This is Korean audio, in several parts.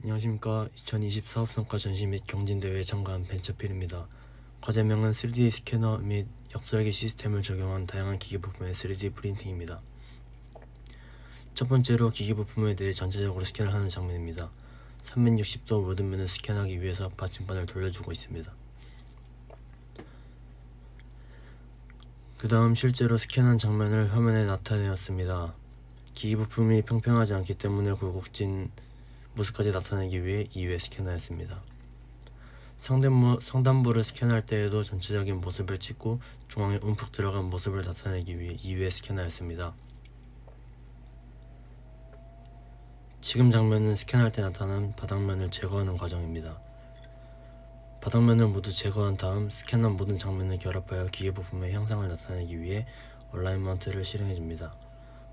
안녕하십니까. 2020 사업성과 전시 및 경진대회에 참가한 벤처필입니다. 과제명은 3D 스캐너 및 역설계 시스템을 적용한 다양한 기기 부품의 3D 프린팅입니다. 첫 번째로 기기 부품에 대해 전체적으로 스캔을 하는 장면입니다. 360도 모든 면을 스캔하기 위해서 받침반을 돌려주고 있습니다. 그 다음 실제로 스캔한 장면을 화면에 나타내었습니다. 기기 부품이 평평하지 않기 때문에 굴곡진 모습까지 나타내기 위해 2회 스캐너였습니다. 상단부, 상단부를 스캔할 때에도 전체적인 모습을 찍고 중앙에 움푹 들어간 모습을 나타내기 위해 2회 스캐너였습니다. 지금 장면은 스캔할 때 나타난 바닥면을 제거하는 과정입니다. 바닥면을 모두 제거한 다음 스캔한 모든 장면을 결합하여 기계 부품의 형상을 나타내기 위해 얼라이먼트를 실행해줍니다.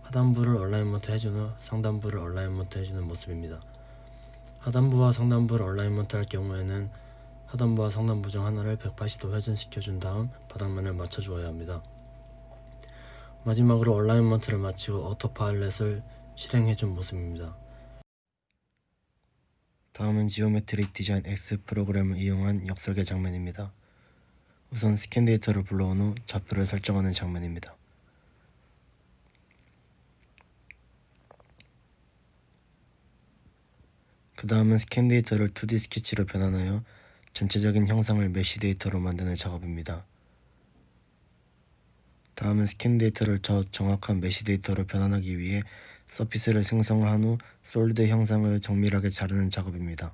하단부를 얼라이먼트 해준 후 상단부를 얼라이먼트 해주는 모습입니다. 하단부와 상단부를 얼라이먼트 할 경우에는 하단부와 상단부 중 하나를 180도 회전시켜 준 다음 바닥면을 맞춰 주어야 합니다. 마지막으로 얼라이먼트를 마치고 오토 파일렛을 실행해 준 모습입니다. 다음은 지오메트릭 디자인 X 프로그램을 이용한 역설계 장면입니다. 우선 스캔 데이터를 불러온 후 좌표를 설정하는 장면입니다. 그 다음은 스캔 데이터를 2D 스케치로 변환하여 전체적인 형상을 메쉬 데이터로 만드는 작업입니다. 다음은 스캔 데이터를 더 정확한 메쉬 데이터로 변환하기 위해 서피스를 생성한 후 솔리드 형상을 정밀하게 자르는 작업입니다.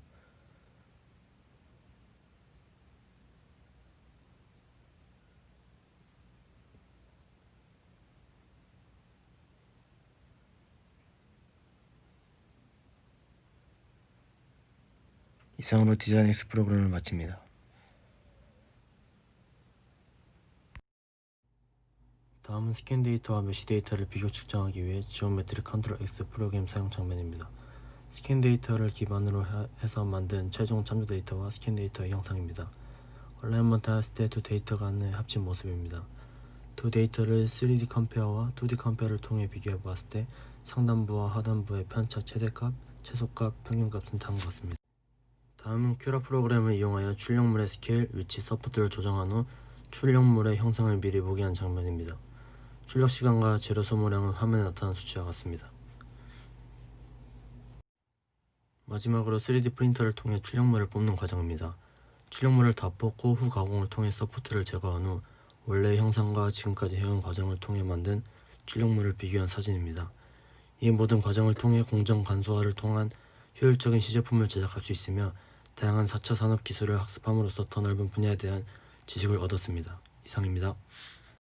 이상으로 디자인 X 프로그램을 마칩니다. 다음은 스캔 데이터와 메쉬 데이터를 비교 측정하기 위해 지오메트리 컨트롤 X 프로그램 사용 장면입니다. 스캔 데이터를 기반으로 해- 해서 만든 최종 참조 데이터와 스캔 데이터의 형상입니다. 얼라이먼트 했을 때 두 데이터 간의 합친 모습입니다. 두 데이터를 3D 컴페어와 2D 컴페어를 통해 비교해 보았을 때 상단부와 하단부의 편차 최대값, 최소값, 평균값은 다음과 같습니다. 다음은 큐라 프로그램을 이용하여 출력물의 스케일, 위치, 서포트를 조정한 후 출력물의 형상을 미리 보게 한 장면입니다. 출력 시간과 재료 소모량은 화면에 나타난 수치와 같습니다. 마지막으로 3D 프린터를 통해 출력물을 뽑는 과정입니다. 출력물을 다 뽑고 후 가공을 통해 서포트를 제거한 후 원래의 형상과 지금까지 해온 과정을 통해 만든 출력물을 비교한 사진입니다. 이 모든 과정을 통해 공정 간소화를 통한 효율적인 시제품을 제작할 수 있으며 다양한 4차 산업 기술을 학습함으로써 더 넓은 분야에 대한 지식을 얻었습니다. 이상입니다.